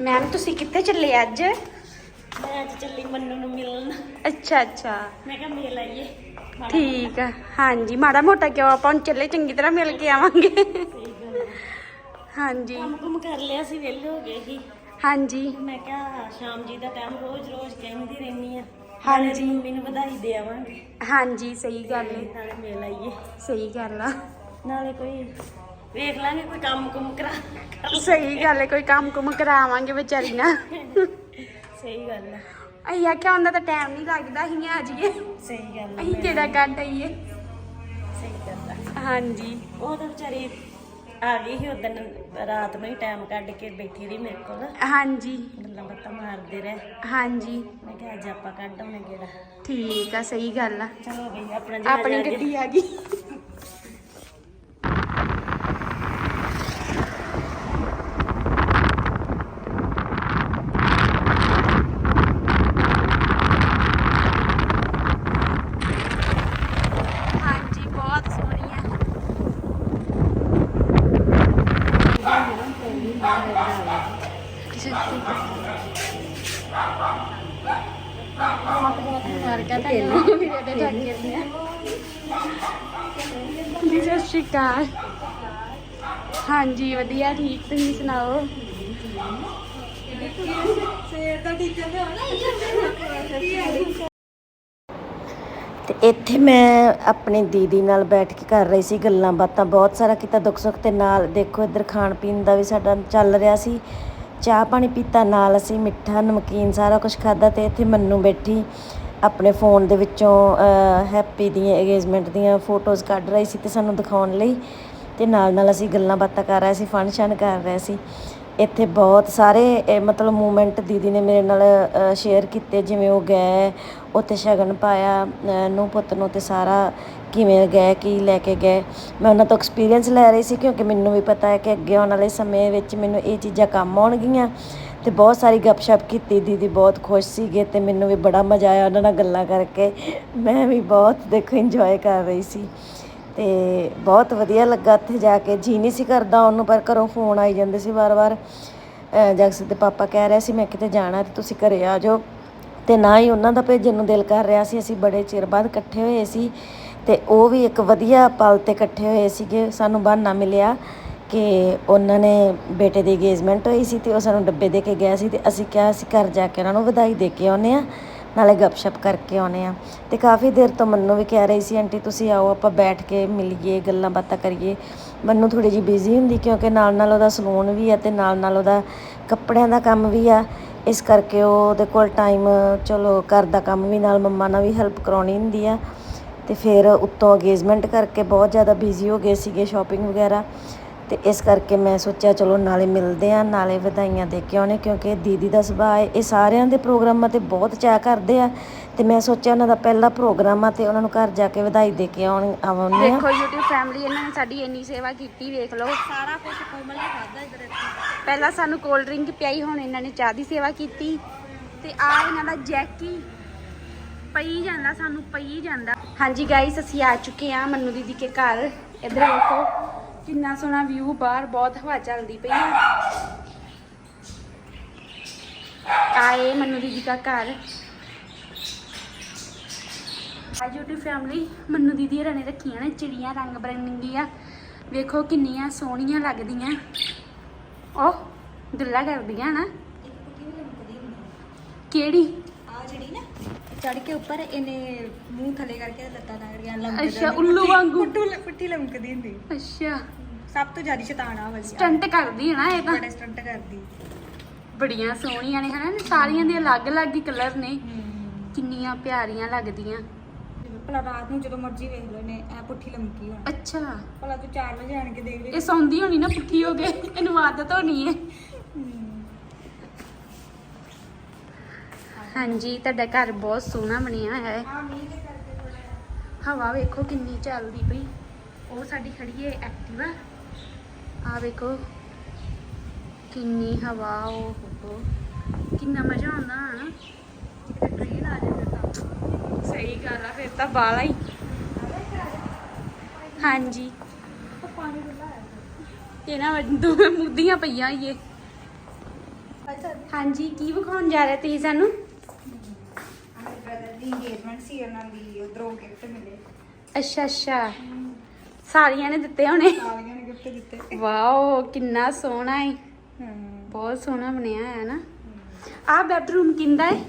Ma'am ਤੁਸੀਂ ਕਿੱਥੇ ਚੱਲੇ ਅੱਜ? ਮੈਂ ਅੱਜ ਚੱਲੀ ਮੰਨੂ ਨੂੰ ਮਿਲਣ। ਅੱਛਾ ਅੱਛਾ। ਮੈਂ ਕਿਹਾ ਮਿਲ ਆਈਏ। ਠੀਕ ਆ। ਹਾਂਜੀ ਮਾੜਾ ਮੋਟਾ ਕਿਉਂ? ਆਪਾਂ ਹੁਣ ਚੱਲੇ ਚੰਗੀ ਤਰ੍ਹਾਂ ਮਿਲ ਕੇ ਆਵਾਂਗੇ। ਹਾਂਜੀ। ਕੰਮ ਕੁਮ ਕਰ ਲਿਆ ਸੀ ਵਿਹਲੇ ਹੋ ਗਏ ਸੀ। ਹਾਂਜੀ। ਮੈਂ ਕਿਹਾ ਸ਼ਾਮ ਜੀ ਦਾ ਟਾਈਮ ਰੋਜ਼ ਰੋਜ਼ ਕਹਿੰਦੀ ਰਹਿੰਦੀ ਆ। ਹਾਂਜੀ। ਮੰਮੀ ਨੂੰ ਵਧਾਈ ਦੇ ਆਵਾਂਗੇ। ਹਾਂਜੀ ਸਹੀ ਗੱਲ ਹੈ ਨਾਲੇ ਮਿਲ ਆਈਏ। ਸਹੀ ਗੱਲ ਆ। ਨਾਲੇ ਕੋਈ ਵੇਖ ਲਾਂਗੇ ਕੋਈ ਕੰਮ ਕੁਮ ਕਰਾ ਕਰ ਸਹੀ ਗੱਲ ਹੈ ਕੋਈ ਕੰਮ ਕੁਮ ਕਰਾਵਾਂਗੇ ਵਿਚਾਰੀ ਨਾ। ਸਹੀ ਗੱਲ ਆ ਅਸੀਂ ਆਖਿਆ ਹੁੰਦਾ ਤਾਂ ਟਾਈਮ ਨਹੀਂ ਲੱਗਦਾ ਅਸੀਂ ਆ ਜਾਈਏ। ਸਹੀ ਗੱਲ ਆ ਅਸੀਂ ਕਿਹੜਾ ਕੱਢ ਆਈਏ। ਸਹੀ ਗੱਲ ਹਾਂਜੀ। ਉਹ ਤਾਂ ਵਿਚਾਰੀ ਆ ਗਈ ਸੀ ਉਦੋਂ ਰਾਤ ਨੂੰ ਹੀ ਟਾਈਮ ਕੱਢ ਕੇ ਬੈਠੀ ਰਹੀ ਮੇਰੇ ਕੋਲ। ਹਾਂਜੀ। ਗੱਲਾਂ ਬਾਤਾਂ ਮਾਰਦੇ ਰਹੇ। ਹਾਂਜੀ। ਮੈਂ ਕਿਹਾ ਅੱਜ ਆਪਾਂ ਕੱਢ ਆਉਣੇ ਗੇੜਾ ਠੀਕ ਆ ਸਹੀ ਗੱਲ ਆ। ਚਲੋ ਬਈ ਆਪਣਾ। ਗੱਡੀ ਆ ਗਈ ਹਾਂਜੀ ਬਹੁਤ ਸੋਹਣੀ ਆ ਮਾਰ ਕੇ ਤਾਂ ਵੀਰੇ ਦੇ ਢੱਕ ਕੇ ਦੀਆਂ ਜੀ, ਸਤਿ ਸ਼੍ਰੀ ਅਕਾਲ। ਹਾਂਜੀ, ਵਧੀਆ, ਠੀਕ, ਤੁਸੀਂ ਸੁਣਾਓ? ਤੇ ਇੱਥੇ ਮੈਂ ਆਪਣੀ ਦੀਦੀ ਨਾਲ ਬੈਠ ਕੇ ਕਰ ਰਹੀ ਸੀ ਗੱਲਾਂ ਬਾਤਾਂ, ਬਹੁਤ ਸਾਰਾ ਕੀਤਾ ਦੁੱਖ ਸੁੱਖ ਤੇ ਨਾਲ ਦੇਖੋ ਇੱਧਰ ਖਾਣ ਪੀਣ ਦਾ ਵੀ ਸਾਡਾ ਚੱਲ ਰਿਹਾ ਸੀ। ਚਾਹ ਪਾਣੀ ਪੀਤਾ, ਨਾਲ ਅਸੀਂ ਮਿੱਠਾ, ਨਮਕੀਨ ਸਾਰਾ ਕੁਝ ਖਾਦਾ ਤੇ ਇੱਥੇ ਮੰਨੂ ਬੈਠੀ, ਆਪਣੇ ਫੋਨ ਦੇ ਵਿੱਚੋਂ ਹੈਪੀ ਦੀਆਂ ਅਗੇਜਮੈਂਟ ਦੀਆਂ ਫੋਟੋਜ਼ ਕੱਢ ਰਹੀ ਸੀ ਤੇ ਸਾਨੂੰ ਦਿਖਾਉਣ ਲਈ ਤੇ ਨਾਲ ਨਾਲ ਅਸੀਂ ਗੱਲਾਂ ਬਾਤਾਂ ਕਰ ਰਹੇ ਸੀ ਫੰਕਸ਼ਨ ਕਰ ਰਹੇ ਸੀ। ਇੱਥੇ ਬਹੁਤ ਸਾਰੇ ਮਤਲਬ ਮੂਮੈਂਟ ਦੀਦੀ ਨੇ ਮੇਰੇ ਨਾਲ ਸ਼ੇਅਰ ਕੀਤੇ, ਜਿਵੇਂ ਉਹ ਗਏ ਉੱਥੇ ਸ਼ਗਨ ਪਾਇਆ ਨੂੰਹ ਪੁੱਤ ਨੂੰ ਤੇ ਸਾਰਾ ਕਿਵੇਂ ਗਏ, ਕੀ ਲੈ ਕੇ ਗਏ। ਮੈਂ ਉਹਨਾਂ ਤੋਂ ਐਕਸਪੀਰੀਅੰਸ ਲੈ ਰਹੀ ਸੀ ਕਿਉਂਕਿ ਮੈਨੂੰ ਵੀ ਪਤਾ ਹੈ ਕਿ ਅੱਗੇ ਆਉਣ ਵਾਲੇ ਸਮੇਂ ਵਿੱਚ ਮੈਨੂੰ ਇਹ ਚੀਜ਼ਾਂ ਕੰਮ ਆਉਣਗੀਆਂ। ਤੇ ਬਹੁਤ ਸਾਰੀ ਗੱਪਸ਼ਪ ਕੀਤੀ, ਦੀਦੀ ਬਹੁਤ ਖੁਸ਼ ਸੀਗੇ ਤੇ ਮੈਨੂੰ ਵੀ ਬੜਾ ਮਜ਼ਾ ਆਇਆ ਉਹਨਾਂ ਨਾਲ ਗੱਲਾਂ ਕਰਕੇ। ਮੈਂ ਵੀ ਬਹੁਤ ਦੇਖੋ ਇੰਜੋਏ ਕਰ ਰਹੀ ਸੀ। ਤੇ ਬਹੁਤ ਵਧੀਆ ਲੱਗਾ ਉੱਥੇ ਜਾ ਕੇ। ਜੀ ਨਹੀਂ ਸੀ ਕਰਦਾ ਉਹਨੂੰ ਪਰ ਘਰੋਂ ਫੋਨ ਆਈ ਜਾਂਦੇ ਸੀ ਵਾਰ-ਵਾਰ। ਜਗਸ ਦੇ ਪਾਪਾ ਕਹਿ ਰਿਹਾ ਸੀ, ਮੈਂ ਕਿਤੇ ਜਾਣਾ ਤੇ ਤੁਸੀਂ ਘਰੇ ਆ ਜਾਓ। ਤੇ ਨਾ ਹੀ ਉਹਨਾਂ ਦਾ ਭੇਜਣ ਨੂੰ ਦਿਲ ਕਰ ਰਿਹਾ ਸੀ। ਅਸੀਂ ਬੜੇ ਚਿਰ ਬਾਅਦ ਇਕੱਠੇ ਹੋਏ ਸੀ ਤੇ ਉਹ ਵੀ ਇੱਕ ਵਧੀਆ ਪਲ ਤੇ ਇਕੱਠੇ ਹੋਏ ਸੀਗੇ। ਸਾਨੂੰ ਬਹਾਨਾ ਮਿਲਿਆ ਕਿ ਉਹਨਾਂ ਨੇ ਬੇਟੇ ਦੀ ਅਗੇਜਮੈਂਟ ਹੋਈ ਸੀ ਤੇ ਉਹ ਸਾਨੂੰ ਡੱਬੇ ਦੇ ਕੇ ਗਿਆ ਸੀ ਤੇ ਅਸੀਂ ਕਿਹਾ, ਅਸੀਂ ਘਰ ਜਾ ਕੇ ਉਹਨਾਂ ਨੂੰ ਵਧਾਈ ਦੇ ਕੇ ਆਉਨੇ ਆ ਨਾਲੇ ਗੱਪਸ਼ਪ ਕਰਕੇ ਆਉਨੇ ਆ ਤੇ ਕਾਫੀ ਦੇਰ ਤੋਂ ਮੰਨੂ ਵੀ ਕਹਿ ਰਹੀ ਸੀ, ਆਂਟੀ, ਤੁਸੀਂ ਆਓ, ਆਪਾਂ ਬੈਠ ਕੇ ਮਿਲੀਏ, ਗੱਲਾਂ ਬਾਤਾਂ ਕਰੀਏ। ਮੰਨੂ ਥੋੜੀ ਜੀ ਬਿਜ਼ੀ ਹੁੰਦੀ ਕਿਉਂਕਿ ਨਾਲ ਨਾਲ ਉਹਦਾ ਸਲੂਨ ਵੀ ਆ ਤੇ ਨਾਲ ਨਾਲ ਉਹਦਾ ਕੱਪੜਿਆਂ ਦਾ ਕੰਮ ਵੀ ਆ। ਇਸ ਕਰਕੇ ਉਹਦੇ ਕੋਲ ਟਾਈਮ ਚਲੋ ਘਰ ਦਾ ਕੰਮ ਵੀ ਨਾਲ ਮੰਮਾ ਨਾਲ ਵੀ ਹੈਲਪ ਕਰਾਉਣੀ ਹੁੰਦੀ ਆ। ਅਤੇ ਫਿਰ ਉੱਤੋਂ ਅੰਗੇਜ਼ਮੈਂਟ ਕਰਕੇ ਬਹੁਤ ਜ਼ਿਆਦਾ ਬਿਜ਼ੀ ਹੋ ਗਏ ਸੀਗੇ ਸ਼ਾਪਿੰਗ ਵਗੈਰਾ। ਅਤੇ ਇਸ ਕਰਕੇ ਮੈਂ ਸੋਚਿਆ ਚਲੋ ਨਾਲੇ ਮਿਲਦੇ ਆ, ਨਾਲੇ ਵਧਾਈਆਂ ਦੇ ਕੇ ਆਉਣੇ, ਕਿਉਂਕਿ ਦੀਦੀ ਦਾ ਸੁਭਾਅ ਹੈ, ਇਹ ਸਾਰਿਆਂ ਦੇ ਪ੍ਰੋਗਰਾਮਾਂ ਤੇ ਬਹੁਤ ਚਾਹ ਕਰਦੇ ਆ। ਅਤੇ ਮੈਂ ਸੋਚਿਆ ਉਹਨਾਂ ਦਾ ਪਹਿਲਾ ਪ੍ਰੋਗਰਾਮ ਆ ਅਤੇ ਉਹਨਾਂ ਨੂੰ ਘਰ ਜਾ ਕੇ ਵਧਾਈ ਦੇ ਕੇ ਆਉਣ ਆਵਾਂਗੇ ਦੇਖੋ YouTube ਫੈਮਿਲੀ ਇਹਨਾਂ ਨੇ ਸਾਡੀ ਇੰਨੀ ਸੇਵਾ ਕੀਤੀ, ਵੇਖ ਲਓ। ਸਾਰਾ ਕੁਝ ਕੋਮਲ ਨੇ ਖਾਦਾ ਇਧਰ ਪਹਿਲਾਂ ਸਾਨੂੰ ਕੋਲਡ ਡਰਿੰਕ ਪਿਆਈ, ਹੁਣ ਇਹਨਾਂ ਨੇ ਚਾਹ ਦੀ ਸੇਵਾ ਕੀਤੀ ਤੇ ਆ ਇਹਨਾਂ ਦਾ ਜੈਕੀ ਪਈ ਜਾਂਦਾ, ਸਾਨੂੰ ਪਈ ਜਾਂਦਾ। ਹਾਂਜੀ ਗਾਈਸ ਅਸੀਂ ਆ ਚੁੱਕੇ ਆ ਮੰਨੂ ਦੀਦੀ ਕੇ ਘਰ। ਇੱਧਰ ਵੇਖੋ, ਕਿੰਨਾ ਸੋਹਣਾ ਵਿਊ ਬਾਹਰ, ਬਹੁਤ ਹਵਾ ਚੱਲਦੀ ਪਈ ਹੈ ਆਏ ਮੰਨੂ ਦੀਦੀ ਦਾ ਘਰ। ਆ YouTube ਫੈਮਿਲੀ ਮੰਨੂ ਦੀਦੀ ਹਰਾਂ ਨੇ ਰੱਖੀਆਂ ਨੇ ਚਿੜੀਆਂ ਰੰਗ ਬਰੰਗੀਆਂ। ਵੇਖੋ ਕਿੰਨੀਆਂ ਸੋਹਣੀਆਂ ਲੱਗਦੀਆਂ। ਉਹ ਗੱਲਾਂ ਕਰਦੀਆਂ ਨਾ। ਕਿਹੜੀ? ਆ ਜਿਹੜੀ ਨਾ ਚੜ ਕੇ ਉੱਪਰ ਇਹਨੇ ਮੂੰਹ ਥੱਲੇ ਕਰਕੇ ਲੱਤਾਂ ਲਾ ਰਹੀਆਂ ਲੰਮਕ ਅੱਛਾ ਉੱਲੂ ਵਾਂਗੂ। ਪੁੱਟੂ ਪੁੱਠੀ ਲੰਮਕਦੀ ਹੁੰਦੀ। ਅੱਛਾ। ਸਭ ਤੋਂ ਜ਼ਿਆਦਾ ਸ਼ੈਤਾਨ ਆ ਵਾਲੀ ਸਟੰਟ ਕਰਦੀ ਹੈ ਨਾ ਇਹ ਤਾਂ। ਬੜੇ ਸਟੰਟ ਕਰਦੀ। ਬੜੀਆਂ ਸੋਹਣੀਆਂ ਨੇ ਹਨਾ ਸਾਰੀਆਂ ਦੇ ਅਲੱਗ-ਅਲੱਗ ਹੀ ਕਲਰ ਨੇ। ਕਿੰਨੀਆਂ ਪਿਆਰੀਆਂ ਲੱਗਦੀਆਂ। ਭਲਾ ਰਾਤ ਨੂੰ ਜਦੋਂ ਮਰਜ਼ੀ ਵੇਖ ਲਓ ਨੇ ਐ ਪੁੱਠੀ ਲੰਮਕੀ ਹੋਣ। ਅੱਛਾ। ਭਲਾ ਤੂੰ 4 ਵਜੇ ਆਣ ਕੇ ਦੇਖ ਲੈ। ਇਹ ਸੌਂਦੀ ਹੋਣੀ ਨਾ ਪੁੱਠੀ ਹੋ ਗਈ ਇਹਨੂੰ ਆਦਤ ਹੋਣੀ ਹੈ। ਹਾਂਜੀ ਤੁਹਾਡਾ ਘਰ ਬਹੁਤ ਸੋਹਣਾ ਬਣਿਆ ਹੋਇਆ ਹੈ। ਆ ਮੀਂਹ ਦੇ ਕਰਕੇ ਥੋੜਾ ਹਵਾ ਵੇਖੋ ਕਿੰਨੀ ਚੱਲਦੀ ਪਈ। ਉਹ ਸਾਡੀ ਖੜੀ ਹੈ ਐਕਟਿਵਾ। ਆ ਵੇਖੋ ਕਿੰਨੀ ਹਵਾ ਉਹ ਹੋ ਕਿੰਨਾ ਮਜ਼ਾ ਆਉਂਦਾ ਨਾ ਟ੍ਰੇਨ ਆ ਤਾਂ ਸਹੀ ਗੱਲ ਆ ਫਿਰ ਤਾਂ ਬਾਲਾ ਹੀ। ਹਾਂਜੀ। ਇਹ ਨਾ ਦੋ ਮੁੱਦੀਆਂ ਪਈਆਂ ਇਹ। ਹਾਂਜੀ ਕੀ ਵਿਖਾਉਣ ਜਾ ਰਹੇ ਤੁਸੀਂ ਸਾਨੂੰ? ਅੱਛਾ ਅੱਛਾ। ਸਾਰੀਆਂ ਨੇ ਦਿੱਤੇ ਹੋਣੇ। ਸਾਰਿਆਂ ਨੇ ਗਿਫਟ ਦਿੱਤੇ ਵਾਓ ਕਿੰਨਾ ਸੋਹਣਾ ਹੈ ਬਹੁਤ ਸੋਹਣਾ ਬਣਿਆ ਹੈ ਨਾ। ਆਹ ਬੈਡਰੂਮ ਕਿੰਦਾ ਹੈ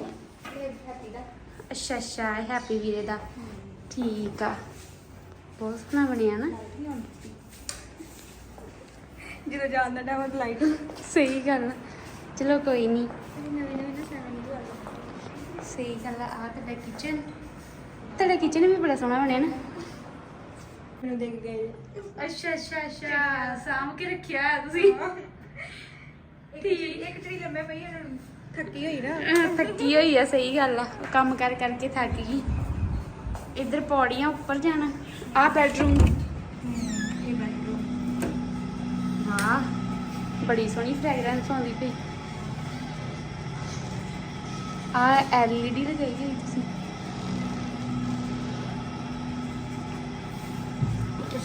ਅੱਛਾ ਅੱਛਾ ਇਹ ਹੈਪੀ ਵੀਰੇ ਦਾ। ਠੀਕ ਆ। ਬਹੁਤ ਸੋਹਣਾ ਬਣਿਆ ਨਾ। ਜਦੋਂ ਜਾਣ ਦਾ ਟਾਈਮ ਲਾਈਟ ਸਹੀ ਗੱਲ ਆ। ਚਲੋ ਕੋਈ ਨਹੀਂ ਨਵੇਂ ਨਵੇਂ ਨਾ ਸਹੀ ਗੱਲ ਆ ਆਹ ਤੁਹਾਡਾ ਕਿਚਨ ਤੁਹਾਡਾ ਕਿਚਨ ਵੀ ਬੜਾ ਸੋਹਣਾ ਬਣਿਆ ਨਾ। ਮੈਨੂੰ ਦੇਖ ਗਏ ਅੱਛਾ ਅੱਛਾ ਅੱਛਾ ਸਾਂਭ ਕੇ ਰੱਖਿਆ ਹੈ। ਤੁਸੀਂ ਠੀਕ। ਇੱਕ ਤਰੀ ਲੰਮੇ ਪਈ ਨੂੰ। ਥੱਕੀ ਹੋਈ ਨਾ। ਅਹ ਥੱਕੀ ਹੋਈ ਆ ਸਹੀ ਗੱਲ ਆ। ਕੰਮ ਕਰ ਕਰਕੇ ਥੱਕ ਗਈ। ਇੱਧਰ ਪੌੜੀਆਂ ਉੱਪਰ ਜਾਣਾ। ਆਹ ਬੈਡਰੂਮ ਇਹ ਬੈਡਰੂਮ ਵਾਹ ਬੜੀ ਸੋਹਣੀ ਫ੍ਰੈਗਰੈਂਸ ਆਉਂਦੀ ਪਈ। ਆ ਐਲਈਡੀ ਲਗਾਈ ਹੋਈ ਤੁਸੀਂ।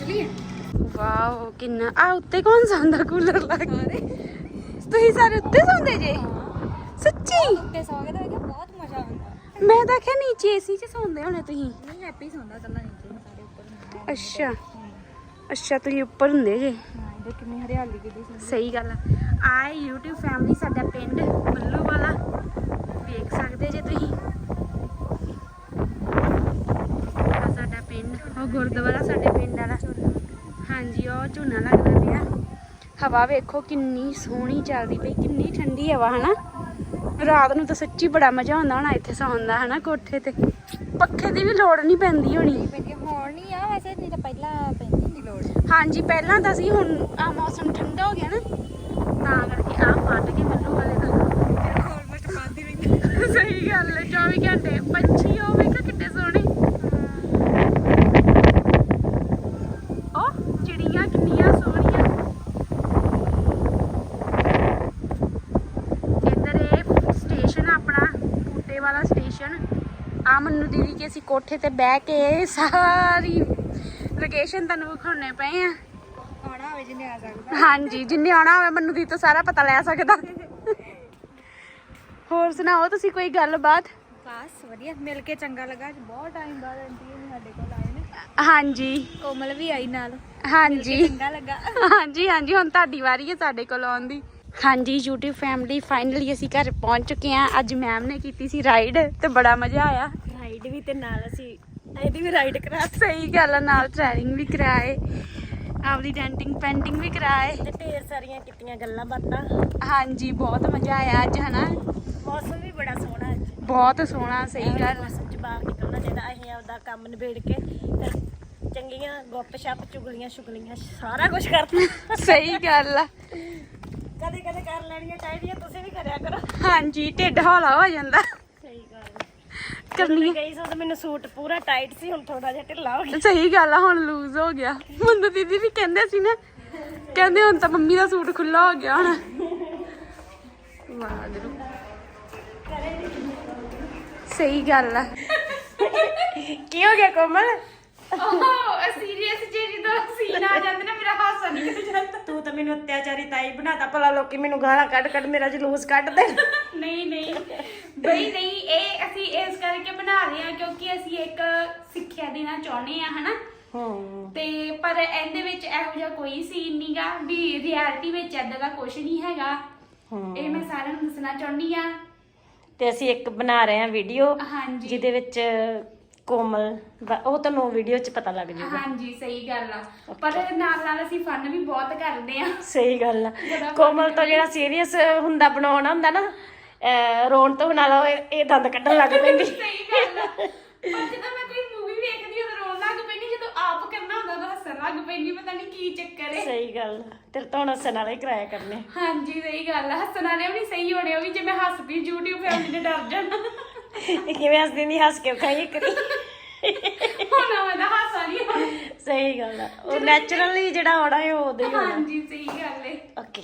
ਲਈ ਵਾਓ ਕਿੰਨਾ ਆ ਉੱਤੇ ਕੌਣ ਸੌਂਦਾ ਕੂਲਰ ਲਾ ਕੇ? ਤੁਸੀਂ ਸਾਰੇ ਉੱਤੇ ਸੌਂਦੇ ਜੇ? ਸੱਚੀ? ਉੱਤੇ ਸੌ ਕੇ ਤਾਂ ਵੇਖਿਆ ਬਹੁਤ ਮਜ਼ਾ ਆਉਂਦਾ। ਮੈਂ ਤਾਂ ਕਿਹਾ ਨੀਚੇ ਏਸੀ 'ਚ ਸੌਂਦੇ ਹੋਣੇ ਤੁਸੀਂ। ਨਹੀਂ ਹੈਪੀ ਸੌਂਦਾ ਕੱਲਾ ਨੀਚੇ ਸਾਰੇ ਉੱਪਰ ਹੁੰਦੇ। ਅੱਛਾ। ਅੱਛਾ ਤੁਸੀਂ ਉੱਪਰ ਹੁੰਦੇ ਜੇ। ਹਾਂ ਇਹਦੇ ਕਿੰਨੀ ਹਰਿਆਲੀ ਕਿਦੀ ਸਹੀ ਗੱਲ ਆ। YouTube ਫੈਮਿਲੀ ਸਾਡਾ ਪਿੰਡ ਮੱਲੂ ਵਾਲਾ। ਵੇਖ ਸਕਦੇ ਜੇ ਤੁਸੀਂ। ਆਹ ਸਾਡਾ ਪਿੰਡ ਉਹ ਗੁਰਦੁਆਰਾ ਸਾਡੇ ਪਿੰਡ ਵਾਲਾ। ਹਾਂਜੀ ਉਹ ਝੂਨਾ ਲੱਗਦਾ ਪਿਆ। ਹਵਾ ਵੇਖੋ ਕਿੰਨੀ ਸੋਹਣੀ ਚੱਲਦੀ ਪਈ ਕਿੰਨੀ ਠੰਡੀ ਹਵਾ ਹਨਾ? ਰਾਤ ਨੂੰ ਤਾਂ ਸੱਚੀ ਬੜਾ ਮਜ਼ਾ ਆਉਂਦਾ ਹੋਣਾ ਇੱਥੇ ਸੌਣ ਦਾ ਹਨਾ ਕੋਠੇ ਤੇ। ਪੱਖੇ ਦੀ ਵੀ ਲੋੜ ਨਹੀਂ ਪੈਂਦੀ ਹੋਣੀ। ਹੁਣ ਨਹੀਂ ਆ ਵੈਸੇ ਨਹੀਂ ਤਾਂ ਪਹਿਲਾਂ ਪੈਂਦੀ ਨਹੀਂ ਲੋੜ। ਹਾਂਜੀ ਪਹਿਲਾਂ ਤਾਂ ਸੀ ਹੁਣ ਆ ਮੌਸਮ ਠੰਡਾ ਹੋ ਗਿਆ ਨਾ ਤਾਂ ਕਰਕੇ ਆ ਫਟ ਕੇ ਮੱਲੂ ਵਾਲੇ ਦਾ ਆਲਮੋਸਟ ਪਾਦੀ ਰਹੀ ਸਹੀ ਗੱਲ ਹੈ 24 ਘੰਟੇ ਪੰਛੀ ਉਹ ਵੇਖੋ ਕਿੱਡੇ ਸੋਹਣੇ ਉਹ ਚਿੜੀਆਂ ਕਿੰਨੀਆਂ ਸੋਹਣੀਆਂ ਇੱਧਰ ਇਹ ਸਟੇਸ਼ਨ ਆਪਣਾ ਬੂਟੇ ਵਾਲਾ ਸਟੇਸ਼ਨ ਆ ਮੰਨੂ ਦੀਦੀ ਕੇ ਅਸੀਂ ਕੋਠੇ ਤੇ ਬਹਿ ਕੇ ਸਾਰੀ ਲੋਕੇਸ਼ਨ ਤੁਹਾਨੂੰ ਵਿਖਾਉਣੇ ਪਏ ਆ। ਆਉਣਾ ਹੋਵੇ ਜਿੰਨੇ ਆ ਸਕਦਾ। ਹਾਂਜੀ ਜਿੰਨੇ ਆਉਣਾ ਹੋਵੇ ਮੰਨੂ ਦੀ ਤੋਂ ਸਾਰਾ ਪਤਾ ਲੈ ਸਕਦਾ। ਹੋਰ ਸੁਣਾਓ ਤੁਸੀਂ ਕੋਈ ਗੱਲਬਾਤ? ਬਸ ਵਧੀਆ ਮਿਲ ਕੇ ਚੰਗਾ ਲੱਗਾ। ਅੱਜ ਬਹੁਤ ਟਾਈਮ ਬਾਅਦ ਆਂਟੀ ਜੀ ਸਾਡੇ ਕੋਲ ਆਏ ਨੇ। ਹਾਂਜੀ। ਕੋਮਲ ਵੀ ਆਈ ਨਾਲ। ਹਾਂਜੀ। ਚੰਗਾ ਲੱਗਾ। ਹਾਂਜੀ ਹਾਂਜੀ ਹੁਣ ਤੁਹਾਡੀ ਵਾਰੀ ਹੈ ਸਾਡੇ ਕੋਲ ਆਉਣ ਦੀ। ਹਾਂਜੀ YouTube ਫੈਮਿਲੀ ਫਾਈਨਲੀ ਅਸੀਂ ਘਰ ਪਹੁੰਚ ਚੁੱਕੇ ਹਾਂ। ਅੱਜ ਮੈਮ ਨੇ ਕੀਤੀ ਸੀ ਰਾਈਡ ਤੇ ਬੜਾ ਮਜ਼ਾ ਆਇਆ। ਰਾਈਡ ਵੀ ਤੇ ਨਾਲ ਅਸੀਂ ਇਹਦੀ ਵੀ ਰਾਈਡ ਕਰਾ ਸਹੀ ਗੱਲ ਆ ਨਾਲ ਟ੍ਰੈਨਿੰਗ ਵੀ ਕਰਾਏ ਆਪਦੀ ਡੈਂਟਿੰਗ ਪੈਂਟਿੰਗ ਵੀ ਕਰਾਏ। ਤੇ ਢੇਰ ਸਾਰੀਆਂ ਕੀਤੀਆਂ ਗੱਲਾਂ ਬਾਤਾਂ। ਹਾਂਜੀ ਬਹੁਤ ਮਜ਼ਾ ਆਇਆ ਅੱਜ ਹਨਾ? ਮੌਸਮ ਵੀ ਬੜਾ ਸੋਹਣਾ ਅੱਜ। ਬਹੁਤ ਸੋਹਣਾ ਸਹੀ ਗੱਲ। ਮੌਸਮ ਚ ਬਾਹਰ ਨਿਕਲਣਾ ਚਾਹੀਦਾ ਅਸੀਂ ਆਪਦਾ ਕੰਮ ਨਿਬੇੜ ਕੇ ਫਿਰ ਚੰਗੀਆਂ ਗੁੱਪ ਛੱਪ ਚੁਗਲੀਆਂ ਸ਼ੁਗਲੀਆਂ ਸਾਰਾ ਕੁਝ ਕਰਨਾ। ਸਹੀ ਗੱਲ ਆ। ਕਦੇ ਕਦੇ ਕਰ ਲੈਣੀਆਂ ਚਾਹੀਦੀਆਂ ਤੁਸੀਂ ਵੀ ਕਰਿਆ ਕਰੋ। ਹਾਂਜੀ ਢਿੱਡ ਹੌਲਾ ਹੋ ਜਾਂਦਾ। ਸਹੀ ਗੱਲ ਕਰਨੀ ਗਈ ਸੀ ਤਾਂ ਮੈਨੂੰ ਸੂਟ ਪੂਰਾ ਟਾਈਟ ਸੀ ਹੁਣ ਥੋੜਾ ਜਿਹਾ ਢਿੱਲਾ ਹੋ ਗਿਆ। ਸਹੀ ਗੱਲ ਆ ਹੁਣ ਲੂਜ਼ ਹੋ ਗਿਆ। ਮੰਦੂ ਦੀਦੀ ਵੀ ਕਹਿੰਦੇ ਸੀ ਨਾ ਕਹਿੰਦੇ ਹੁਣ ਤਾਂ ਮੰਮੀ ਦਾ ਸੂਟ ਖੁੱਲਾ ਹੋ ਗਿਆ ਹੁਣ। ਵਾਹਿਗੁਰੂ ਸਹੀ ਗੱਲ ਆ। ਕੀ ਹੋ ਗਿਆ ਕੋਮਲ? ਓਹ ਸੀਰੀਅਸ ਜਦੋਂ ਸੀਨ ਆ ਜਾਂਦੇ ਨਾ ਮੇਰਾ ਹਾਸਾ ਨਿਕਲ ਜਾਂਦਾ। ਤੂੰ ਤਾਂ ਮੈਨੂੰ ਅਤਿਆਚਾਰੀ ਤਾਈ ਬਣਾਤਾ ਭਲਾ ਲੋਕੀ ਮੈਨੂੰ ਗਾਲਾਂ ਕੱਢ ਕੱਢ ਮੇਰਾ ਜਲੂਸ ਕੱਢ ਦੇ ਨਹੀਂ ਨਹੀਂ। ਬਈ ਨਹੀਂ ਇਹ ਅਸੀਂ ਇਸ ਕਰਕੇ ਬਣਾ ਰਹੇ ਹਾਂ ਕਿਉਂਕਿ ਅਸੀਂ ਇੱਕ ਸਿੱਖਿਆ ਦੇਣਾ ਚਾਹੁੰਦੇ ਆ ਹਨਾ? ਹੂੰ। ਤੇ ਪਰ ਇਹਦੇ ਵਿੱਚ ਇਹੋ ਜਿਹਾ ਕੋਈ ਸੀਨ ਨਹੀਂਗਾ ਵੀ ਰਿਐਲਿਟੀ ਵਿੱਚ ਏਦਾਂ ਦਾ ਕੁਝ ਨਹੀਂ ਹੈਗਾ। ਹੂੰ। ਇਹ ਮੈਂ ਸਾਰਿਆਂ ਨੂੰ ਦੱਸਣਾ ਚਾਹੁੰਦੀ ਆ ਤੇ ਅਸੀਂ ਇੱਕ ਬਣਾ ਰਹੇ ਹਾਂ ਵੀਡੀਓ ਹਾਂਜੀ। ਜਿਹਦੇ ਵਿੱਚ ਕੋਮਲ ਬ- ਉਹ ਤੁਹਾਨੂੰ ਵੀਡੀਓ 'ਚ ਪਤਾ ਲੱਗ ਜਾਊਗਾ। ਹਾਂਜੀ ਸਹੀ ਗੱਲ ਆ। ਪਰ ਨਾਲ ਨਾਲ ਅਸੀਂ ਫਨ ਵੀ ਬਹੁਤ ਕਰਦੇ ਆ। ਸਹੀ ਗੱਲ ਆ। ਕੋਮਲ ਤੋਂ ਜਿਹੜਾ ਸੀਰੀਅਸ ਹੁੰਦਾ ਬਣਾਉਣਾ ਹੁੰਦਾ ਨਾ ਅਹ ਰੋਣ ਤੋਂ ਨਾਲ ਉਹ ਇਹ ਦੰਦ ਕੱਢਣ ਲੱਗ ਪੈਂਦੀ। ਸਹੀ ਗੱਲ ਆ। ਪਰ ਜਦੋਂ ਮੈਂ ਕੋਈ ਮੂਵੀ ਵੇਖਦੀ ਹਾਂ ਤਾਂ ਰੋਣ ਲੱਗ ਪੈਂਦੀ ਜਦੋਂ ਆਪ ਕਰਨਾ ਹੁੰਦਾ ਤਾਂ ਹੱਸਣ ਲੱਗ ਪੈਂਦੀ ਪਤਾ ਨਹੀਂ ਕੀ ਚੱਕਰ ਹੈ ਸਹੀ ਗੱਲ ਆ। ਤੇਰੇ ਤੋਂ ਹੁਣ ਹੱਸਣ ਵਾਲੇ ਕਰਾਇਆ ਕਰਨੇ। ਹਾਂਜੀ ਸਹੀ ਗੱਲ ਆ। ਹੱਸਣ ਵਾਲੇ ਵੀ ਨਹੀਂ ਸਹੀ ਹੋਣੇ ਉਹ ਵੀ ਜੇ ਮੈਂ ਹੱਸ ਪਈ YouTube ਫੈਮਿਲੀ ਨੇ ਡਰ ਜਾਣਾ। ਇਹ ਕਿਵੇਂ ਹੱਸਦੀ ਨਹੀਂ ਹੱਸ ਕੇ ਖਾਈ ਕਰੀ ਹੁਣ ਮੈਂ ਤਾਂ ਹਾਸਾ ਨਹੀਂ ਆਉਣਾ। ਸਹੀ ਗੱਲ ਆ ਉਹ ਨੈਚੁਰਲੀ ਜਿਹੜਾ ਆਉਣਾ ਹੈ ਉਹ ਉਦੋਂ ਹੀ ਹੋਣਾ ਹਾਂਜੀ ਸਹੀ ਗੱਲ ਹੈ ਓਕੇ